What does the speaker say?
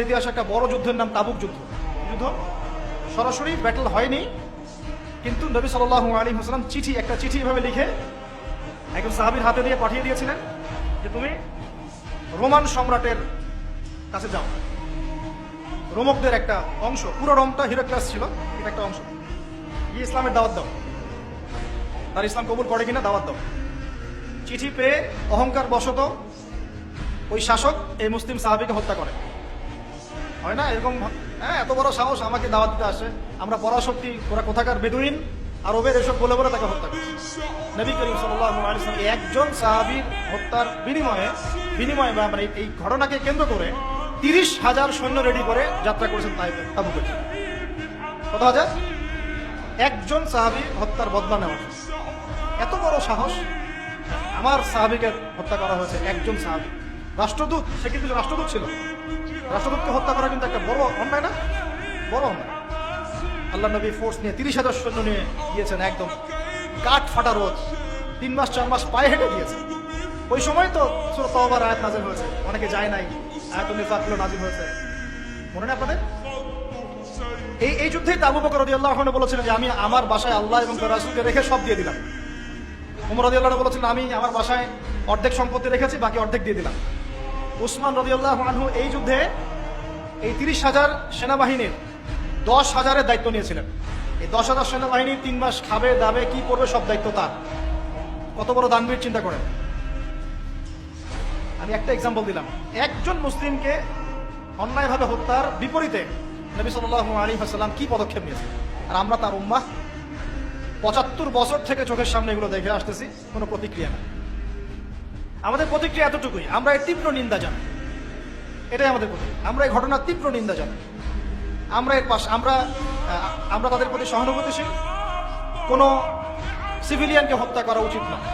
ইতিহাসে একটা বড় যুদ্ধের নাম তাবুক যুদ্ধ। যুদ্ধ সরাসরি ব্যাটল হয়নি, কিন্তু নবী সাল্লাহ আলী হাসলাম চিঠি, একটা চিঠি এভাবে লিখে একজন সাহাবির হাতে দিয়ে পাঠিয়ে দিয়েছিলেন যে, তুমি রোমান সম্রাটের কাছে যাও। রোমকদের একটা অংশ, পুরো রোমটা হিরোক্লাস ছিল, এটা একটা অংশ। গিয়ে ইসলামের দাওয়াত দাও। তার ইসলাম কবুল করে কিনা দাওয়াত দাও। চিঠি পেয়ে অহংকার বশত ওই শাসক এই মুসলিম সাহাবিকে হত্যা করে। হয় না? এরকম হ্যাঁ এত বড় সাহস আমাকে দাওয়াত দিতে আসে। আমরা পরাশক্তি, ওরা কোথাকার? বেদুইন। আর ওদের এসব বলে বলে তাকে হত্যা নবী করিম সাল্লাম একজন সাহাবির হত্যার বিনিময়ে বিনিময়ে বা মানে এই ঘটনাকে কেন্দ্র করে তিরিশ হাজার সৈন্য রেডি করে যাত্রা করেছেন তাই তাবুকে। কত হাজার? একজন সাহাবি হত্যার বদলা নেওয়া এত বড় সাহস। আমার সাহাবিকে হত্যা করা হয়েছে একজন সাহাবি। রাষ্ট্রদূত, সে কিন্তু রাষ্ট্রদূত ছিল। রাষ্ট্রদূতকে হত্যা করা কিন্তু একটা বড় অন্যায় না? বড় অন্যায়। আল্লাহ নবী ফোর্স নিয়ে তিরিশ হাজার সৈন্য নিয়ে গিয়েছেন একদম। কাঠ ফাটা রোদ। তিন মাস, চার মাস পায়ে হেঁটে গিয়েছে। ওই সময় তো সুরত আয়াত নাজিল হয়েছে। অনেকে যায় নাই। আয়াতুল নিফাকগুলো নাজিল হয়েছে। মনে নেই আপনাদের? এই এই যুদ্ধেই তাবু বকর রাদিয়াল্লাহু আনহু বলেছিলেন যে, আমি আমার বাসায় আল্লাহ এবং রাসূলকে রেখে সব দিয়ে দিলাম। উমর রাদিয়াল্লাহু আনহু বলেছিলেন, আমি আমার বাসায় অর্ধেক সম্পত্তি রেখেছি, বাকি অর্ধেক দিয়ে দিলাম। উসমান রাদিয়াল্লাহু আনহু এই যুদ্ধে এই তিরিশ হাজার সেনাবাহিনীর দশ হাজারের দায়িত্ব নিয়েছিলেন। এই দশ হাজার সেনাবাহিনী তিন মাস খাবে, দাবে, কি করবে, সব দায়িত্ব তার। কত বড় দানবীর চিন্তা করেন? আমি একটা এক্সাম্পল দিলাম। একজন মুসলিমকে অন্যায়ভাবে হত্যার বিপরীতে নবী সাল্লাহ আলী হাসাল্লাম কি পদক্ষেপ নিয়েছে আর আমরা তার উম্মাহ পঁচাত্তর বছর থেকে চোখের সামনে এগুলো দেখে আসতেছি, কোনো প্রতিক্রিয়া না আমাদের প্রতিক্রিয়া এতটুকুই, আমরা এর তীব্র নিন্দা জানি এটাই আমাদের প্রতিক্রিয়া। আমরা এই ঘটনার তীব্র নিন্দা জানি আমরা এর পাশ আমরা আমরা তাদের প্রতি সহানুভূতিশীল। কোনো সিভিলিয়ানকে হত্যা করা উচিত নয়।